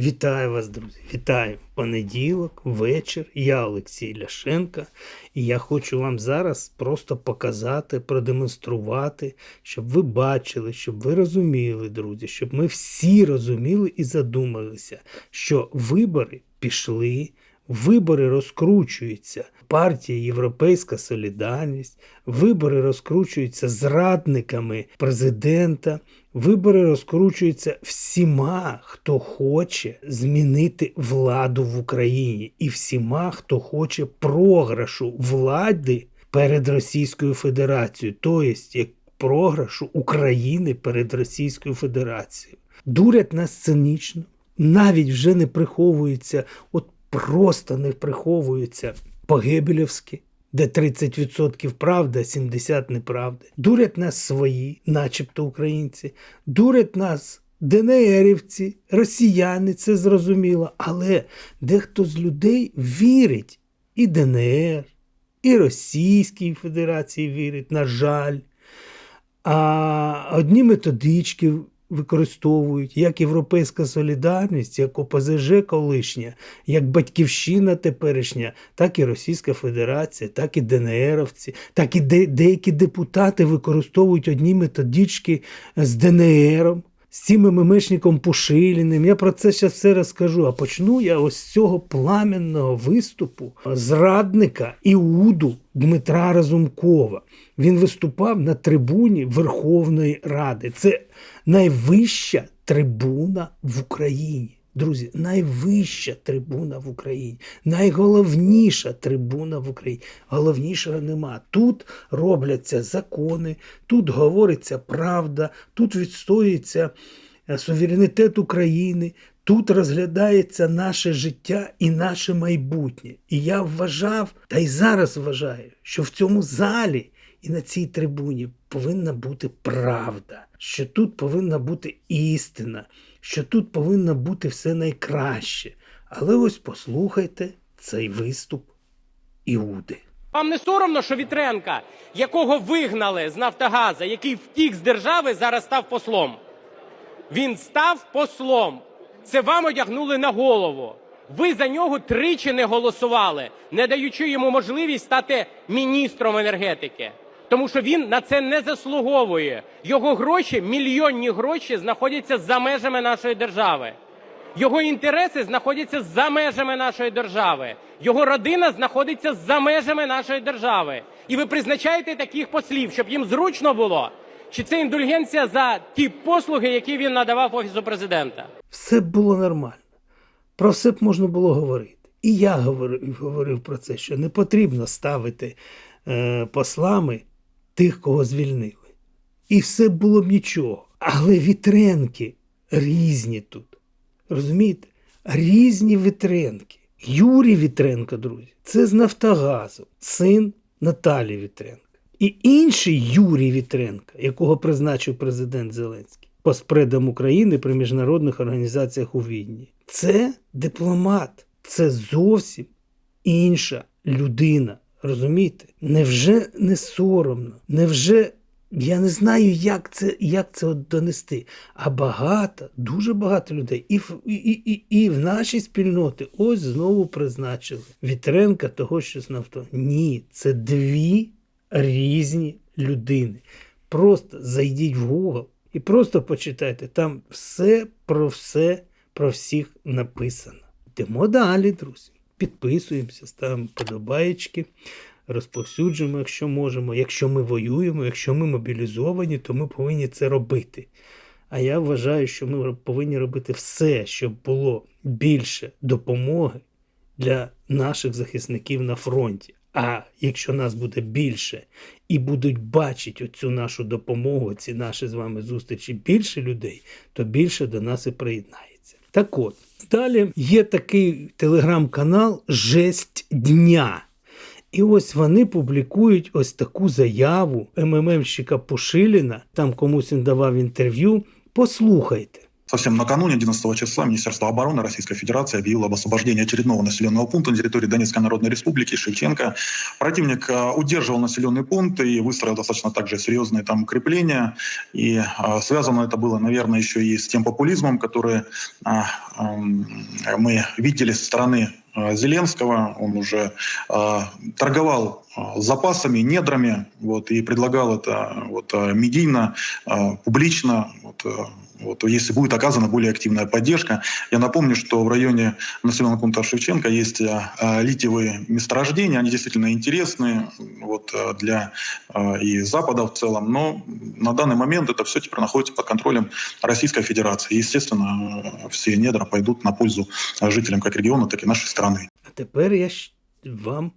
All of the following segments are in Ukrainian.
Вітаю вас, друзі! Вітаю! Понеділок, вечір. Я Олексій Ляшенка, і я хочу вам зараз просто показати, продемонструвати, щоб ви бачили, щоб ви розуміли, друзі, щоб ми всі розуміли і задумалися, що вибори пішли. Вибори розкручуються. Партія Європейська Солідарність, вибори розкручуються зрадниками президента, вибори розкручуються всіма, хто хоче змінити владу в Україні, і всіма, хто хоче програшу влади перед Російською Федерацією, тобто як програшу України перед Російською Федерацією. Дурять нас цинічно, навіть вже не приховується. от просто не приховуються погибелівські, де 30% правда, 70% неправди. Дурять нас свої, начебто українці, дурять нас ДНРівці, росіяни, це зрозуміло. Але дехто з людей вірить і ДНР, і Російській Федерації вірить, на жаль. А одні методички використовують як Європейська солідарність, як ОПЗЖ колишня, як Батьківщина теперішня, так і Російська Федерація, так і ДНРовці, так і де, деякі депутати використовують одні методички з ДНРом. З цим ММшником Пушиліним. Я про це зараз все розкажу. А почну я ось з цього пламенного виступу зрадника Іуду Дмитра Разумкова. Він виступав на трибуні Верховної Ради. Це найвища трибуна в Україні. Друзі, найвища трибуна в Україні, найголовніша трибуна в Україні. Головнішого нема. Тут робляться закони, тут говориться правда, тут відстоюється е, суверенітет України, тут розглядається наше життя і наше майбутнє. І я вважав, та й зараз вважаю, що в цьому залі і на цій трибуні повинна бути правда, що тут повинна бути істина що тут повинно бути все найкраще. Але ось послухайте цей виступ Іуди. Вам не соромно, що Вітренка, якого вигнали з Нафтогаза, який втік з держави, зараз став послом. Він став послом. Це вам одягнули на голову. Ви за нього тричі не голосували, не даючи йому можливість стати міністром енергетики тому що він на це не заслуговує. Його гроші, мільйонні гроші, знаходяться за межами нашої держави. Його інтереси знаходяться за межами нашої держави. Його родина знаходиться за межами нашої держави. І ви призначаєте таких послів, щоб їм зручно було. Чи це індульгенція за ті послуги, які він надавав офісу президента? Все було нормально. Про все б можна було говорити. І я говорив говорив про це, що не потрібно ставити е, послами тих, кого звільнили. І все було б нічого. Але вітренки різні тут. Розумієте? Різні вітренки. Юрій Вітренко, друзі, це з Нафтогазу, син Наталі Вітренко. І інший Юрій Вітренко, якого призначив президент Зеленський по спредам України при міжнародних організаціях у Відні. Це дипломат, це зовсім інша людина. Розумієте? Невже не соромно? Невже я не знаю, як це як це от донести? А багато, дуже багато людей, і в і, і, і, в нашій спільноті ось знову призначили Вітренка того, що знав то. Ні, це дві різні людини. Просто зайдіть в Google і просто почитайте. Там все про все, про всіх написано. Йдемо далі, друзі підписуємося, ставимо подобаєчки, розповсюджуємо, якщо можемо. Якщо ми воюємо, якщо ми мобілізовані, то ми повинні це робити. А я вважаю, що ми повинні робити все, щоб було більше допомоги для наших захисників на фронті. А якщо нас буде більше і будуть бачити оцю нашу допомогу, ці наші з вами зустрічі більше людей, то більше до нас і приєднається. Так от. Далі є такий телеграм-канал Жесть Дня. І ось вони публікують ось таку заяву МММщика Пушиліна, там комусь він давав інтерв'ю. Послухайте. Совсем накануне 11 числа Министерство обороны Российской Федерации объявило об освобождении очередного населенного пункта на территории Донецкой Народной Республики Шевченко. Противник э, удерживал населенный пункт и выстроил достаточно также серьезные там укрепления. И э, связано это было, наверное, еще и с тем популизмом, который э, эм, мы видели со стороны Зеленского. Он уже э, торговал э, запасами, недрами, вот, и предлагал это вот, э, медийно, э, публично, вот, э, вот, если будет оказана более активная поддержка. Я напомню, что в районе населенного пункта Шевченко есть э, э, литиевые месторождения, они действительно интересны вот, э, для э, и Запада в целом, но на данный момент это все теперь находится под контролем Российской Федерации. Естественно, э, все недра пойдут на пользу э, жителям как региона, так и нашей страны. А тепер я вам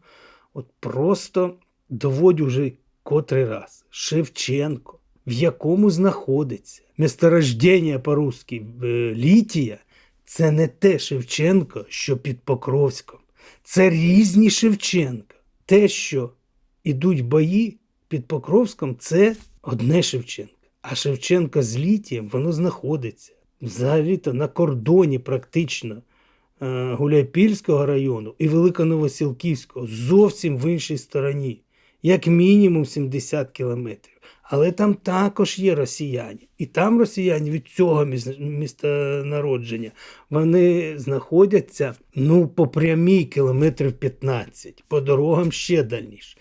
от просто доводю вже котрий раз. Шевченко, в якому знаходиться месторождення по-русски е, літія, це не те Шевченко, що під Покровськом. Це різні Шевченка. Те, що ідуть бої під Покровськом, це одне Шевченка. А Шевченко з літієм воно знаходиться взагалі-то на кордоні практично Гуляйпільського району і Великоновосілківського зовсім в іншій стороні, як мінімум 70 кілометрів. Але там також є росіяни. І там росіяни від цього міс- міста народження вони знаходяться ну, по прямій кілометрів 15, по дорогам ще дальніше.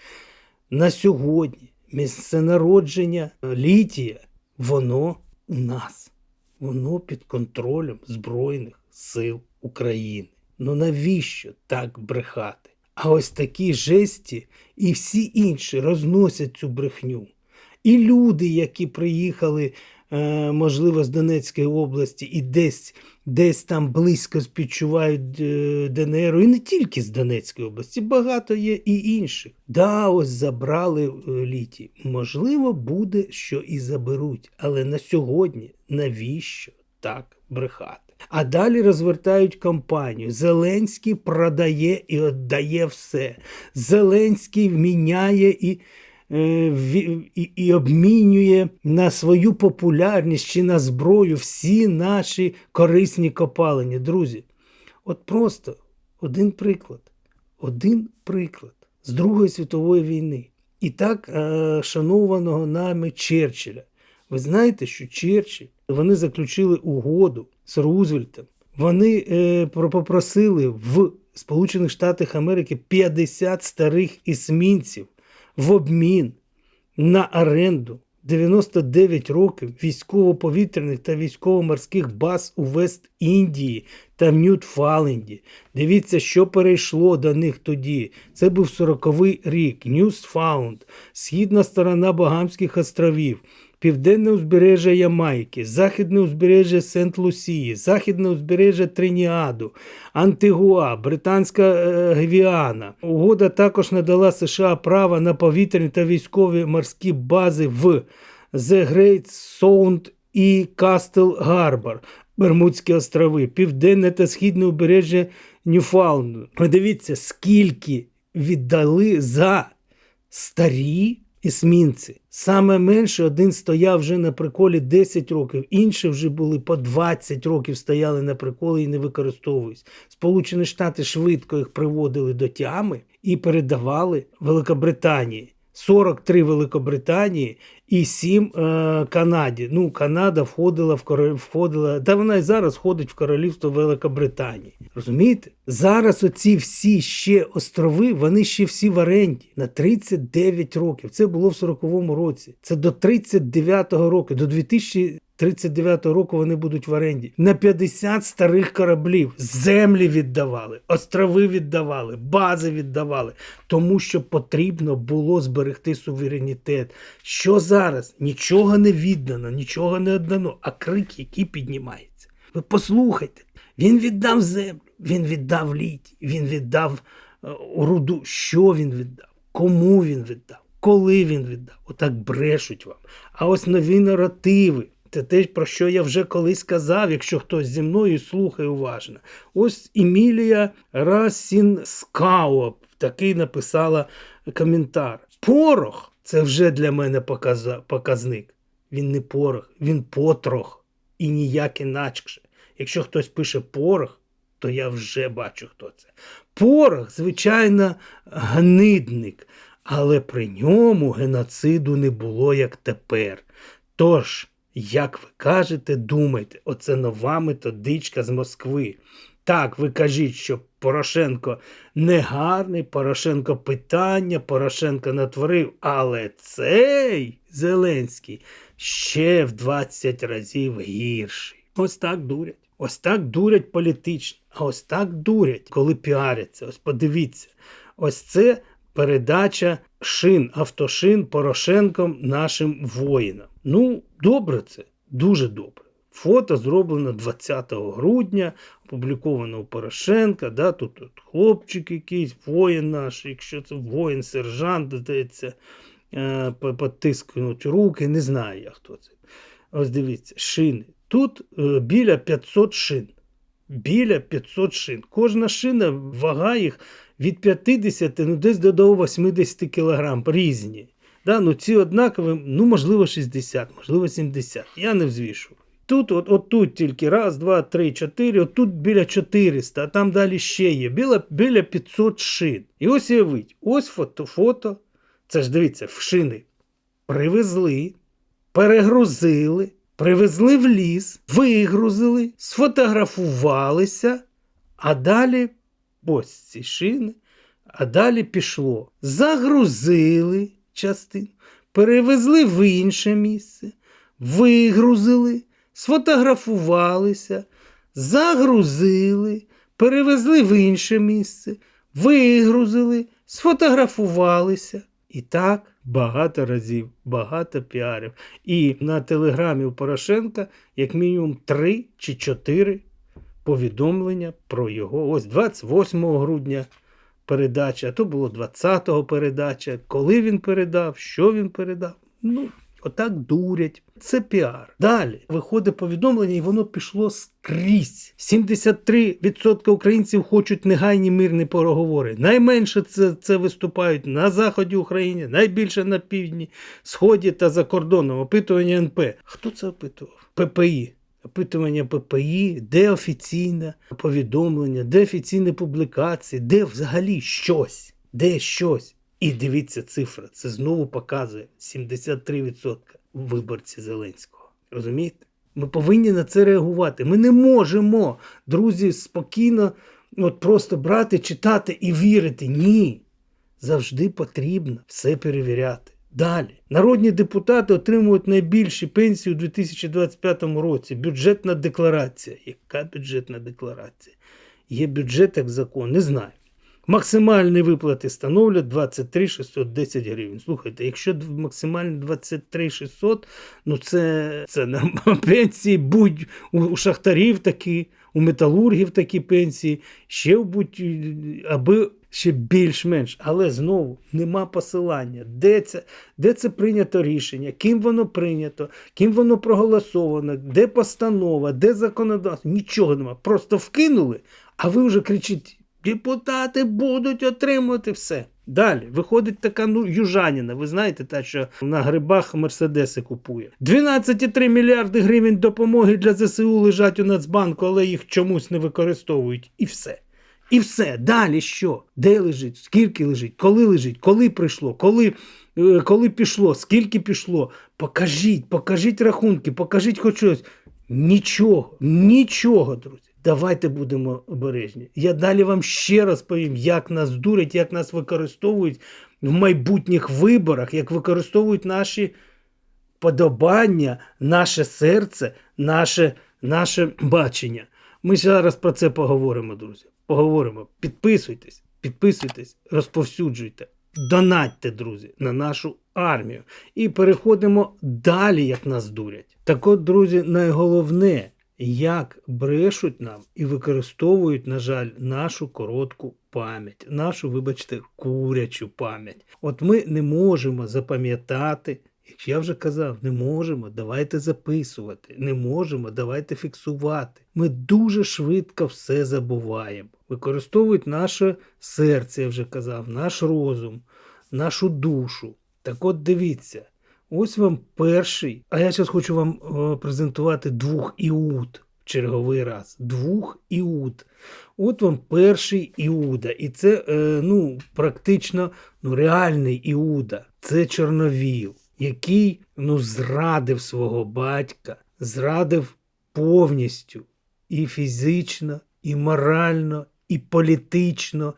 На сьогодні місце народження е, Літія, воно у нас. Воно під контролем Збройних сил України. Ну навіщо так брехати? А ось такі жесті і всі інші розносять цю брехню. І люди, які приїхали, е, можливо, з Донецької області і десь, десь там близько співчувають е, ДНР, і не тільки з Донецької області, багато є і інших. Да, ось забрали е, літі. Можливо, буде, що і заберуть, але на сьогодні навіщо так брехати? А далі розвертають кампанію. Зеленський продає і віддає все. Зеленський вміняє і е, і, і обмінює на свою популярність чи на зброю всі наші корисні копалини. Друзі, от просто один приклад. Один приклад з Другої світової війни. І так е, шанованого нами Черчилля. Ви знаєте, що Черчилль, вони заключили угоду з Рузвельтом. Вони е, попросили в Сполучених Штатах Америки 50 старих ісмінців в обмін на оренду 99 років військово-повітряних та військово-морських баз у Вест-Індії та в Ньютфаленді. Дивіться, що перейшло до них тоді. Це був 40-й рік. Ньюсфаунд, східна сторона Багамських островів. Південне узбережжя Ямайки, західне узбережжя Сент-Лусії, західне узбережжя Триніаду, Антигуа, Британська е, Гвіана. Угода також надала США право на повітряні та військові морські бази в The Great Sound і Кастл Гарбор, Бермудські острови, південне та східне узбережжя Ньюфаунду. Подивіться, скільки віддали за старі есмінці. Саме менше один стояв вже на приколі 10 років, інші вже були по 20 років стояли на приколі і не використовуюсь. Сполучені Штати швидко їх приводили до тями і передавали Великобританії. 43 Великобританії і 7 е, Канаді. Ну, Канада входила в входила, та вона і зараз входить в королівство Великобританії. Розумієте? Зараз оці всі ще острови, вони ще всі в оренді на 39 років. Це було в 40-му році. Це до 39-го року, до 2039 року вони будуть в оренді. На 50 старих кораблів землі віддавали, острови віддавали, бази віддавали, тому що потрібно було зберегти суверенітет. Що зараз? Нічого не віддано, нічого не віддано, а крик, який піднімається. Ви послухайте, він віддав землю, він віддав літій, він віддав е, руду. Що він віддав? Кому він віддав? Коли він віддав? Отак брешуть вам. А ось нові наративи. Це те, про що я вже колись казав, якщо хтось зі мною слухає уважно. Ось Емілія Расінскауа такий написала коментар. Порох це вже для мене показник. Він не порох, він потрох. і ніяк інакше. Якщо хтось пише порох, то я вже бачу, хто це. Порох, звичайно, гнидник, але при ньому геноциду не було як тепер. Тож, як ви кажете, думайте, оце нова методичка з Москви. Так, ви кажіть, що Порошенко негарний, Порошенко питання, Порошенко натворив, але цей Зеленський ще в 20 разів гірший. Ось так дурять. Ось так дурять політично, а ось так дурять, коли піаряться. Ось подивіться. Ось це передача шин, автошин Порошенком нашим воїнам. Ну, добре це, дуже добре. Фото зроблено 20 грудня, опубліковано у Порошенка. Да, тут, тут хлопчик якийсь, воїн наш, якщо це воїн, сержант, здається, е, потискнуть руки, не знаю я хто це. Ось дивіться, шини. Тут е, біля 500 шин. Біля 500 шин. Кожна шина, вага їх від 50 ну, десь до, до 80 кг різні. Да, ну, ці однакові, ну, можливо, 60, можливо, 70. Я не взвішую. Тут, от, от тут тільки раз, два, три, чотири, от тут біля 400, а там далі ще є. Біля, біля 500 шин. І ось уявіть, ось фото, фото. Це ж дивіться, в шини привезли, перегрузили, привезли в ліс, вигрузили, сфотографувалися, а далі ось ці шини, а далі пішло. Загрузили частину, перевезли в інше місце, вигрузили, сфотографувалися, загрузили, перевезли в інше місце, вигрузили, сфотографувалися. І так багато разів, багато піарів. І на телеграмі у Порошенка як мінімум три чи чотири повідомлення про його. Ось 28 грудня передача, а то було 20-го передача. Коли він передав, що він передав. Ну, отак дурять. Це піар. Далі виходить повідомлення, і воно пішло скрізь. 73% українців хочуть негайні мирні переговори. Найменше це, це виступають на заході України, найбільше на півдні, сході та за кордоном. Опитування НП. Хто це опитував? ППІ. Опитування ППІ, де офіційне повідомлення, де офіційні публікації, де взагалі щось, де щось. І дивіться цифра, це знову показує 73% виборці Зеленського. Розумієте? Ми повинні на це реагувати. Ми не можемо, друзі, спокійно от просто брати, читати і вірити. Ні. Завжди потрібно все перевіряти. Далі. Народні депутати отримують найбільші пенсії у 2025 році. Бюджетна декларація. Яка бюджетна декларація? Є бюджет як закон, не знаю. Максимальні виплати становлять 23 610 гривень. Слухайте, якщо максимальні 23 600, ну це, це нормально. пенсії будь у, у шахтарів такі, у металургів такі пенсії, ще будь аби ще більш-менш. Але знову нема посилання, де це, де це прийнято рішення, ким воно прийнято, ким воно проголосовано, де постанова, де законодавство. Нічого нема. Просто вкинули, а ви вже кричите. Депутати будуть отримувати все. Далі виходить така ну, южаніна. Ви знаєте, та, що на грибах Мерседеси купує. 12,3 мільярди гривень допомоги для ЗСУ лежать у Нацбанку, але їх чомусь не використовують. І все. І все. Далі що? Де лежить? Скільки лежить? Коли лежить? Коли прийшло? Коли, е, коли пішло? Скільки пішло? Покажіть, покажіть рахунки, покажіть хоч щось. Нічого, нічого, друзі. Давайте будемо обережні. Я далі вам ще раз повім, як нас дурять, як нас використовують в майбутніх виборах, як використовують наші подобання, наше серце, наше, наше бачення. Ми зараз про це поговоримо, друзі. Поговоримо. Підписуйтесь, підписуйтесь, розповсюджуйте, донатьте, друзі, на нашу армію. І переходимо далі, як нас дурять. Так от, друзі, найголовне, як брешуть нам і використовують, на жаль, нашу коротку пам'ять, нашу, вибачте, курячу пам'ять. От ми не можемо запам'ятати. Як я вже казав, не можемо, давайте записувати, не можемо, давайте фіксувати. Ми дуже швидко все забуваємо. Використовують наше серце, я вже казав, наш розум, нашу душу. Так от дивіться, Ось вам перший. А я зараз хочу вам е, презентувати двох іуд в черговий раз. Двох іуд. От вам перший Іуда. І це е, ну, практично ну, реальний Іуда. Це Чорновіл, який ну, зрадив свого батька, зрадив повністю і фізично, і морально, і політично,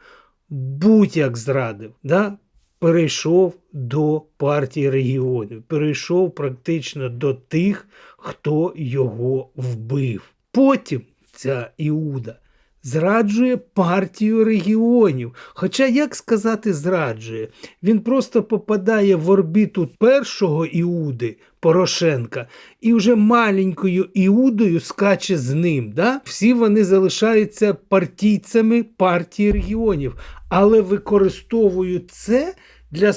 будь-як зрадив. Да? Перейшов до партії регіонів, перейшов практично до тих, хто його вбив. Потім ця Іуда зраджує партію регіонів. Хоча, як сказати, зраджує, він просто попадає в орбіту першого Іуди Порошенка і вже маленькою Іудою скаче з ним. Да? Всі вони залишаються партійцями партії регіонів, але використовують це. Для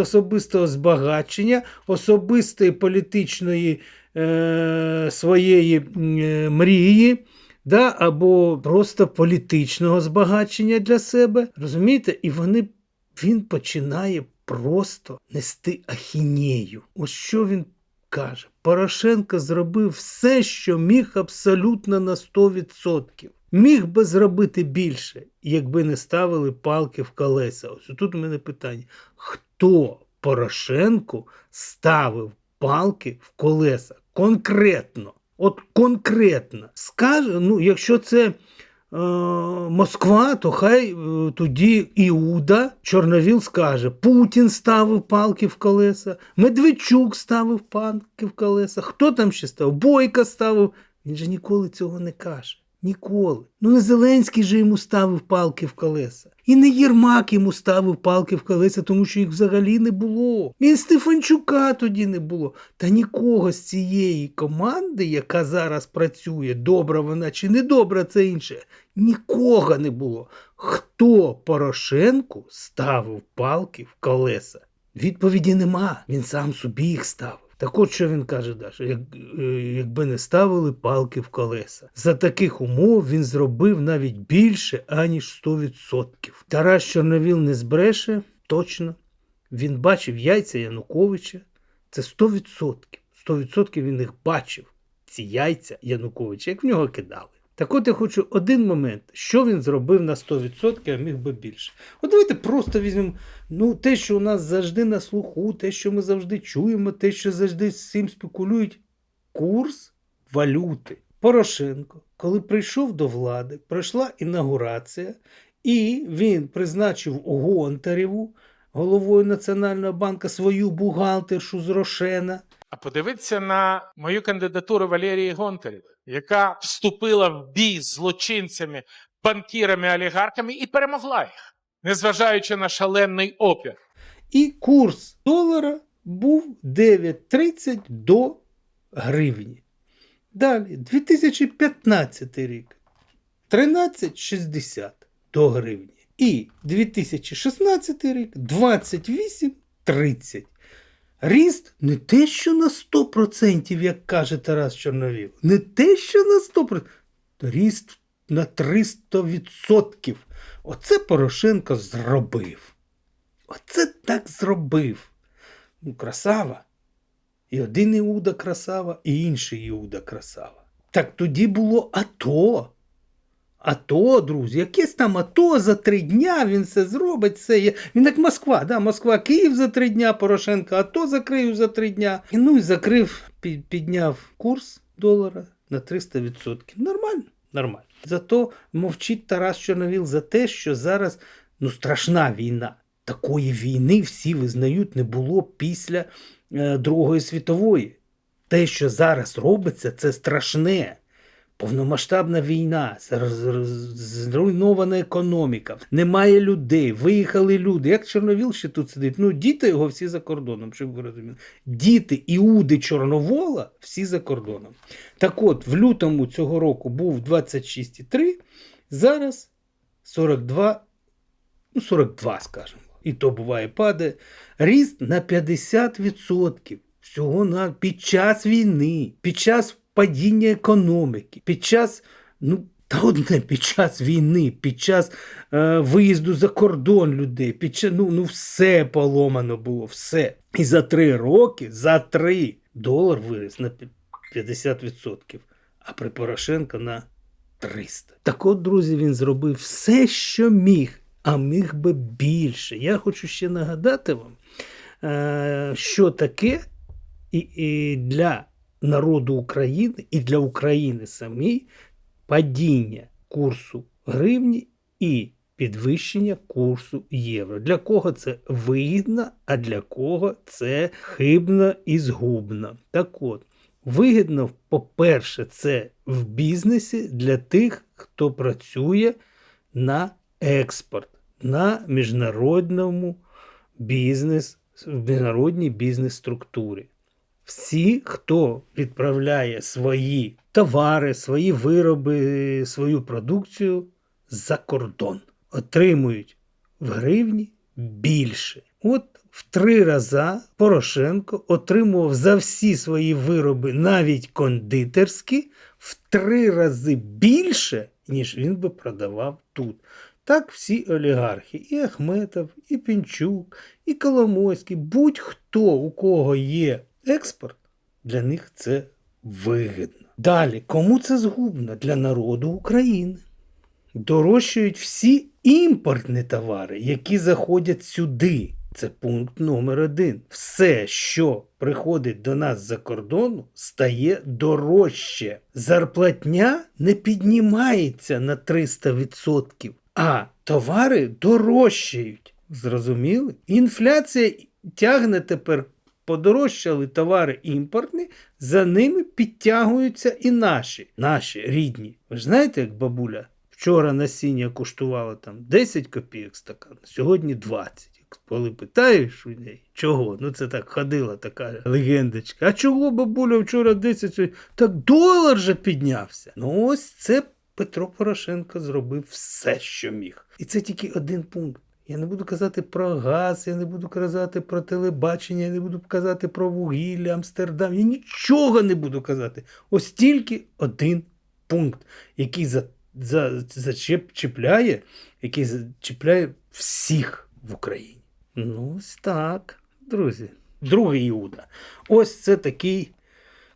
особистого збагачення, особистої політичної е, своєї е, мрії, да, або просто політичного збагачення для себе. Розумієте? І вони, він починає просто нести ахінею. Ось що він каже. Порошенко зробив все, що міг абсолютно на 100%. Міг би зробити більше, якби не ставили палки в колеса. Ось тут у мене питання: хто Порошенку ставив палки в колеса? Конкретно. От конкретно. Скаже, ну, якщо це е, Москва, то хай е, тоді Іуда Чорновіл скаже: Путін ставив палки в колеса, Медведчук ставив палки в колеса. Хто там ще ставив? Бойка ставив. Він же ніколи цього не каже. Ніколи. Ну не Зеленський же йому ставив палки в колеса. І не Єрмак йому ставив палки в колеса, тому що їх взагалі не було. І Стефанчука тоді не було. Та нікого з цієї команди, яка зараз працює, добра вона чи не добра, це інше. Нікого не було. Хто Порошенку ставив палки в колеса? Відповіді нема. Він сам собі їх ставив. Так от що він каже, Даша, як, е, якби не ставили палки в колеса. За таких умов він зробив навіть більше, аніж 100%. Тарас Чорновіл не збреше, точно. Він бачив яйця Януковича. Це 100%. 100% він їх бачив. Ці яйця Януковича, як в нього кидали. Так от я хочу один момент, що він зробив на 100%, а міг би більше. От давайте просто візьмемо ну, те, що у нас завжди на слуху, те, що ми завжди чуємо, те, що завжди цим спекулюють. Курс валюти. Порошенко, коли прийшов до влади, пройшла інаугурація, і він призначив Гонтареву головою Національного банку свою бухгалтершу з Рошена. А подивіться на мою кандидатуру Валерії Гонтарєвої, яка вступила в бій з злочинцями, банкірами, олігархами і перемогла їх, незважаючи на шалений опір. І курс долара був 9,30 до гривні. Далі, 2015 рік 13,60 до гривні. І 2016 рік 28,30. Ріст не те, що на 100%, як каже Тарас Чорновіл. Не те, що на 100%. Ріст на 300%. Оце Порошенко зробив. Оце так зробив. Ну, красава. І один Іуда красава, і інший Іуда красава. Так тоді було АТО. АТО, друзі, якесь там АТО за три дня він все зробить. Все є. Він як Москва, да? Москва, Київ за три дня, Порошенко АТО закрив за три дня. І, ну і закрив, підняв курс долара на 300%. Нормально, нормально. Зато мовчить Тарас Чорновіл за те, що зараз ну, страшна війна. Такої війни всі визнають не було після е, Другої світової. Те, що зараз робиться, це страшне. Повномасштабна війна, зруйнована економіка, немає людей, виїхали люди. Як Чорновіл ще тут сидить? Ну, діти його всі за кордоном, щоб ви розуміли. Діти Іуди Чорновола всі за кордоном. Так от, в лютому цього року був 26,3, зараз 42, ну 42, скажімо. І то буває падає. Ріст на 50% всього на під час війни, під час падіння економіки, під час ну, Та одне під час війни, під час е, виїзду за кордон людей, під час, ну, ну все поломано було, все. І за три роки, за три, долар виріс на 50%, а при Порошенко на 300. Так от, друзі, він зробив все, що міг, а міг би більше. Я хочу ще нагадати вам, е, що таке і, і для народу України, і для України самій падіння курсу гривні і підвищення курсу євро. Для кого це вигідно, а для кого це хибно і згубно. Так от, вигідно, по-перше, це в бізнесі для тих, хто працює на експорт, на міжнародному бізнес, в міжнародній бізнес-структурі. Всі, хто відправляє свої товари, свої вироби, свою продукцію за кордон, отримують в гривні більше. От в три рази Порошенко отримував за всі свої вироби, навіть кондитерські, в три рази більше, ніж він би продавав тут. Так всі олігархи, і Ахметов, і Пінчук, і Коломойський, будь-хто, у кого є експорт, для них це вигідно. Далі, кому це згубно? Для народу України. Дорожчають всі імпортні товари, які заходять сюди. Це пункт номер один. Все, що приходить до нас з-за кордону, стає дорожче. Зарплатня не піднімається на 300%, а товари дорожчають. Зрозуміли? Інфляція тягне тепер подорожчали товари імпортні, за ними підтягуються і наші, наші рідні. Ви ж знаєте, як бабуля вчора насіння коштувало там 10 копійок стакан, сьогодні 20. Коли питаєш у неї, чого? Ну це так ходила така легендочка. А чого бабуля вчора 10? сьогодні?» Так долар же піднявся. Ну ось це Петро Порошенко зробив все, що міг. І це тільки один пункт. Я не буду казати про газ, я не буду казати про телебачення, я не буду казати про вугілля, Амстердам. Я нічого не буду казати. Ось тільки один пункт, який за, за, зачеп, який зачіпляє всіх в Україні. Ну, ось так, друзі. Другий Іуда. Ось це такий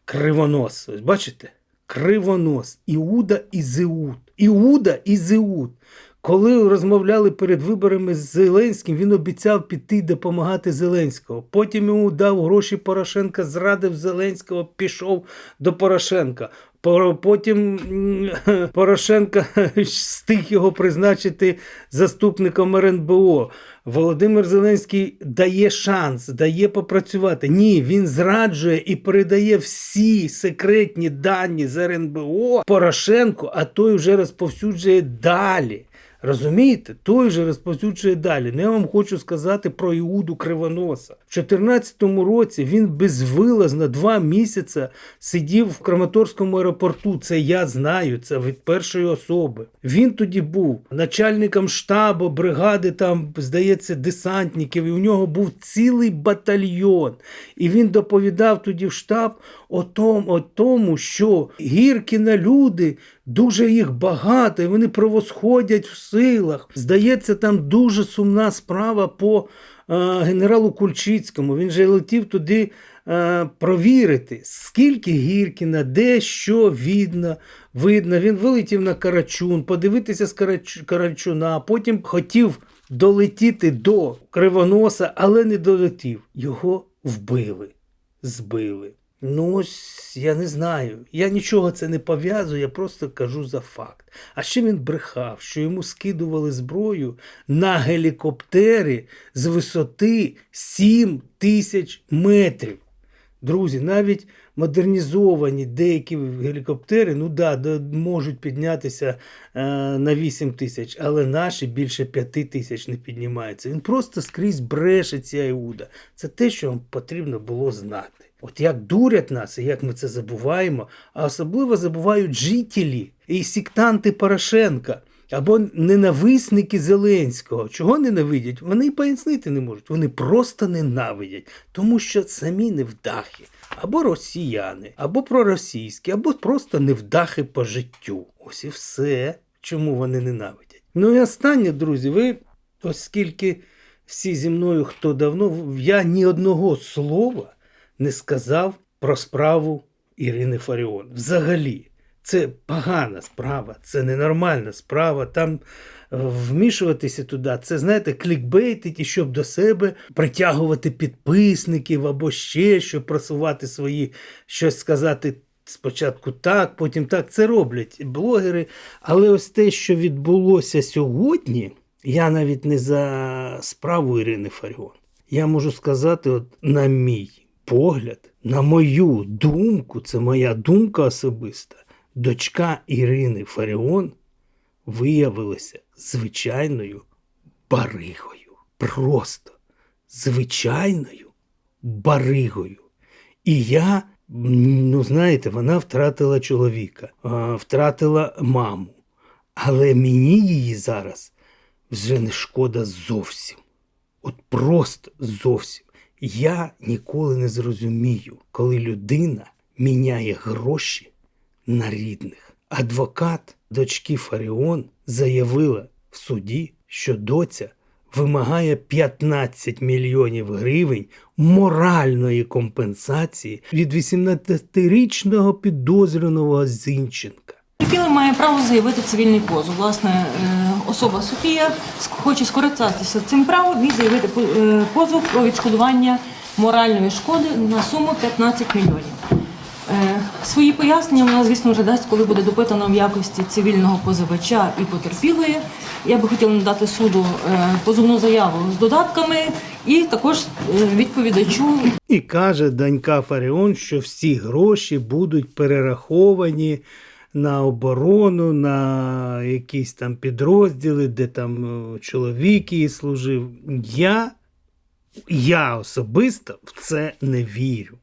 кривонос. Ось бачите? Кривонос. Іуда і Зеуд. Іуда і Зеуд. Коли розмовляли перед виборами з Зеленським, він обіцяв піти допомагати Зеленського. Потім йому дав гроші Порошенка, зрадив Зеленського, пішов до Порошенка. Потім Порошенка встиг його призначити заступником РНБО. Володимир Зеленський дає шанс, дає попрацювати. Ні, він зраджує і передає всі секретні дані з РНБО Порошенку, а той вже розповсюджує далі. Розумієте? Той же розповсюджує далі. Ну, я вам хочу сказати про Іуду Кривоноса. В 2014 році він безвилазно два місяці сидів в Краматорському аеропорту. Це я знаю, це від першої особи. Він тоді був начальником штабу, бригади, там, здається, десантників, і у нього був цілий батальйон. І він доповідав тоді в штаб о тому, о тому що Гіркіна люди, дуже їх багато, і вони превосходять в силах. Здається, там дуже сумна справа по е, генералу Кульчицькому. Він же летів туди е, провірити, скільки Гіркіна, де що видно. видно. Він вилетів на Карачун, подивитися з Карач... Карачуна, потім хотів долетіти до Кривоноса, але не долетів. Його вбили, збили. Ну, ось я не знаю. Я нічого це не пов'язую, я просто кажу за факт. А ще він брехав, що йому скидували зброю на гелікоптери з висоти 7 тисяч метрів. Друзі, навіть модернізовані деякі гелікоптери, ну да, можуть піднятися е, на 8 тисяч, але наші більше 5 тисяч не піднімаються. Він просто скрізь бреше ця Іуда. Це те, що вам потрібно було знати. От як дурять нас і як ми це забуваємо, а особливо забувають жителі і сектанти Порошенка. Або ненависники Зеленського. Чого ненавидять? Вони й пояснити не можуть. Вони просто ненавидять, тому що самі невдахи. Або росіяни, або проросійські, або просто невдахи по життю. Ось і все, чому вони ненавидять. Ну і останнє, друзі, ви, оскільки всі зі мною хто давно, я ні одного слова не сказав про справу Ірини Фаріон. Взагалі, це погана справа, це ненормальна справа. Там вмішуватися туди, це знаєте, клікбейтити, щоб до себе притягувати підписників або ще щоб просувати свої щось сказати. Спочатку так, потім так. Це роблять блогери. Але ось те, що відбулося сьогодні, я навіть не за справу Ірини Фаріон. Я можу сказати, от, на мій погляд, на мою думку, це моя думка особиста, дочка Ірини Фаріон виявилася звичайною баригою. Просто звичайною баригою. І я, ну знаєте, вона втратила чоловіка, втратила маму. Але мені її зараз вже не шкода зовсім. От просто зовсім. Я ніколи не зрозумію, коли людина міняє гроші на рідних. Адвокат дочки Фаріон заявила в суді, що доця вимагає 15 мільйонів гривень моральної компенсації від 18-річного підозрюваного Зінченка. Потерпілий має право заявити цивільний позов. Власне, е, особа Софія хоче скористатися цим правом і заявити е, позов про відшкодування моральної шкоди на суму 15 мільйонів. Е, Свої пояснення вона, звісно, вже дасть, коли буде допитана в якості цивільного позивача і потерпілої. Я би хотіла надати суду е, позовну заяву з додатками і також е, відповідачу І каже донька Фаріон, що всі гроші будуть перераховані на оборону, на якісь там підрозділи, де там чоловік її служив. Я, я особисто в це не вірю.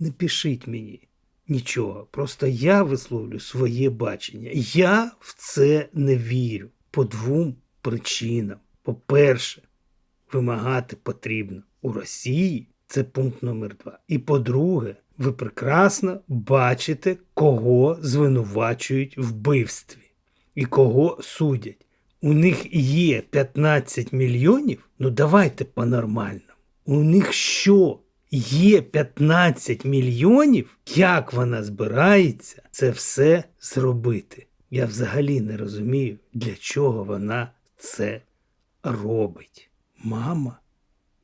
Не пишіть мені нічого. Просто я висловлю своє бачення. Я в це не вірю по двом причинам. По-перше, вимагати потрібно у Росії. Це пункт номер два. І по-друге, ви прекрасно бачите, кого звинувачують в вбивстві і кого судять. У них є 15 мільйонів. Ну давайте по-нормальному. У них що? Є 15 мільйонів? Як вона збирається це все зробити? Я взагалі не розумію, для чого вона це робить. Мама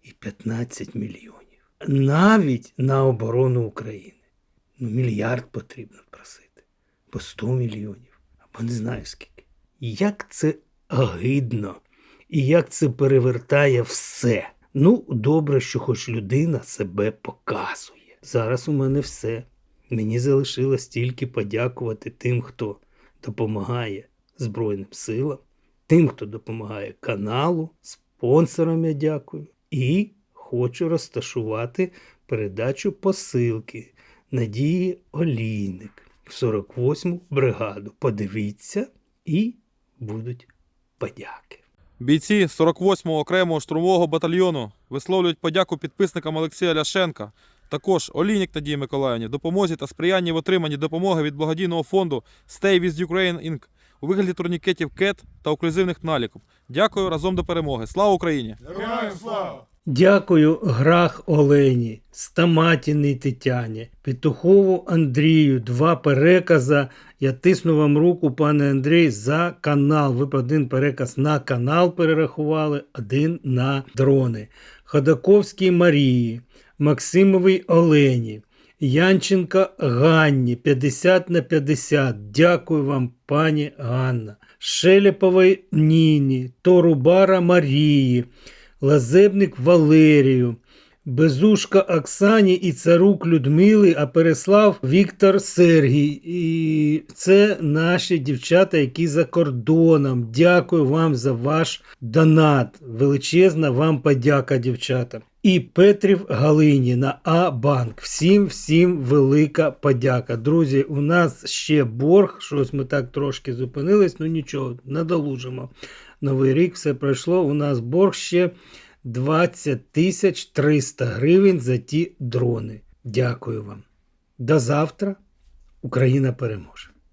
і 15 мільйонів. Навіть на оборону України. Ну, мільярд потрібно просити. По 100 мільйонів. Або не знаю скільки. Як це огидно. І як це перевертає все. Ну, добре, що хоч людина себе показує. Зараз у мене все. Мені залишилось тільки подякувати тим, хто допомагає Збройним силам, тим, хто допомагає каналу, спонсорам я дякую. І хочу розташувати передачу посилки Надії Олійник в 48-му бригаду. Подивіться і будуть подяки. Бійці 48-го окремого штурмового батальйону висловлюють подяку підписникам Олексія Ляшенка, також Олійник Надії Миколаївні, допомозі та сприянні в отриманні допомоги від благодійного фонду Stay with Ukraine Inc. у вигляді турнікетів КЕТ та оклюзивних наліків. Дякую разом до перемоги. Слава Україні! Дякую Грах Олені, Стаматіний Тетяні, Петухову Андрію. Два переказа. Я тисну вам руку, пане Андрій, за канал. Ви б один переказ на канал перерахували, один на дрони. Ходаковській Марії, Максимовій Олені. Янченка Ганні 50 на 50. Дякую вам, пані Ганна. Шелепової Ніні, Торубара Марії, Лазебник Валерію, Безушка Оксані і Царук Людмили, а переслав Віктор Сергій. І це наші дівчата, які за кордоном. Дякую вам за ваш донат. Величезна вам подяка, дівчата. І Петрів Галині на А-банк. Всім, всім велика подяка. Друзі, у нас ще борг. Щось ми так трошки зупинились, ну нічого, надолужимо. Новий рік все пройшло. У нас борг ще 20 тисяч 300 гривень за ті дрони. Дякую вам. До завтра. Україна переможе.